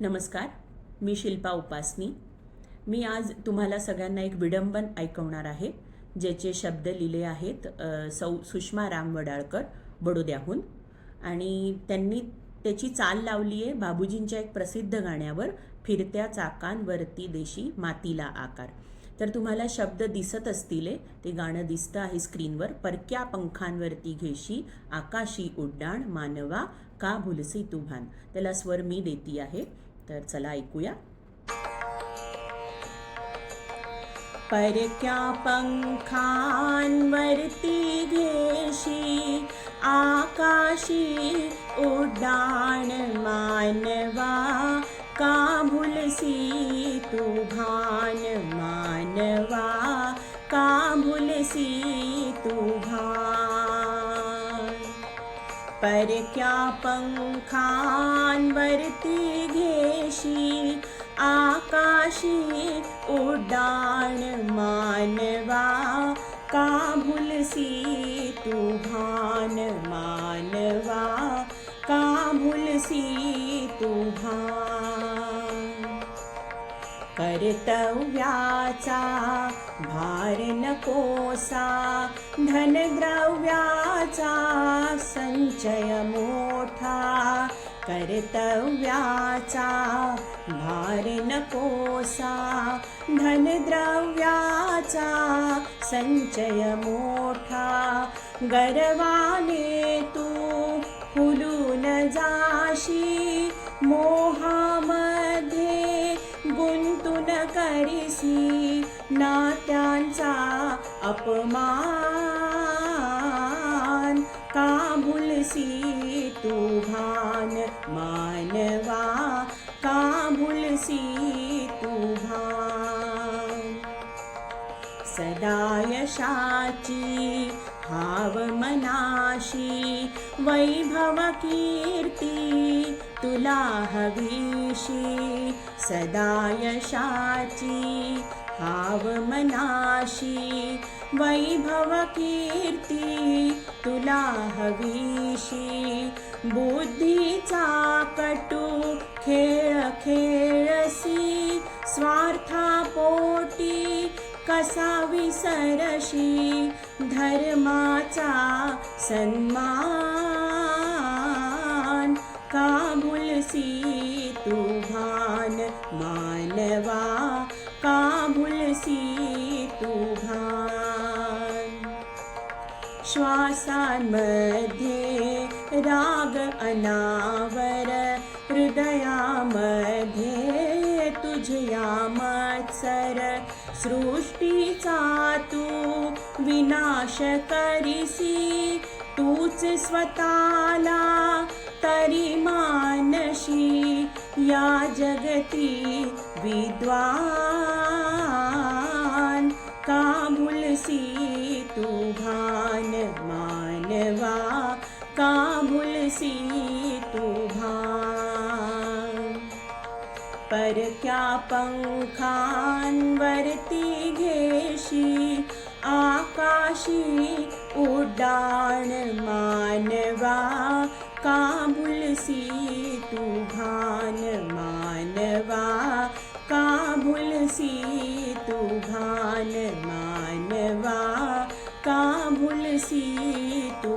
नमस्कार मी शिल्पा उपासनी. मी आज तुम्हाला सगळ्यांना एक विडंबन ऐकवणार आहे ज्याचे शब्द लिहिले आहेत सौ सुषमा राम वडाळकर बडोद्याहून. आणि त्यांनी त्याची चाल लावली आहे बाबूजींच्या एक प्रसिद्ध गाण्यावर फिरत्या चाकांवरती देशी मातीला आकार. तर तुम्हाला शब्द दिसत असतील ते गाणं दिसतं आहे स्क्रीनवर परक्या पंखांवरती घेशी आकाशी उड्डाण मानवा का भुलसी तुभान त्याला स्वर मी देती आहे. तर चला ऐकूया. परक्या पंखांवरती घेशी आकाशी उड्डाण मानवा का भुलसी तू भान मानवा का भुलसी तू भान परक्या पंखांवरती घेशी आकाशी उड्डाण मानवा का भुलसी तू भान मानवा का भुलसी तू भान कर्तव्याचा भार नकोसा धनद्रव्याचा संचय मोठा. कर्तव्याचा भार नकोसा धनद्रव्याचा संचय मोठा. गर्वाने तू फुलून जाशी मोहामय गुंतून करीसी नात्यांचा अपमान. का भुलसी तू भान मानवा. का भुलसी तू भान. सदा यशाची भाव मनाशी वैभव की तुला हवीशी सदा यशाची हाव मनाशी वैभव कीर्ती तुला हवीशी बुद्धीचा कटू खेळ खेळसी स्वार्थापोटी कसा विसरशी धर्माचा सन्मान. भूलसी तू भान मानवा का भूलसी तू भान श्वासांमध्ये राग अनावर हृदयामध्ये तुझया मत्सर सृष्टीचा तू विनाश करीसी तूच स्वतःला मानशी या जगती विद्वान का भुलसी तू भान मानवा? का भुलसी तू भान? परक्या पंखांवरती घेशी आकाशी उड्डाण मानवा? काबुल सी तु मानवा काबुल सी तु मानवा काबुल सी तु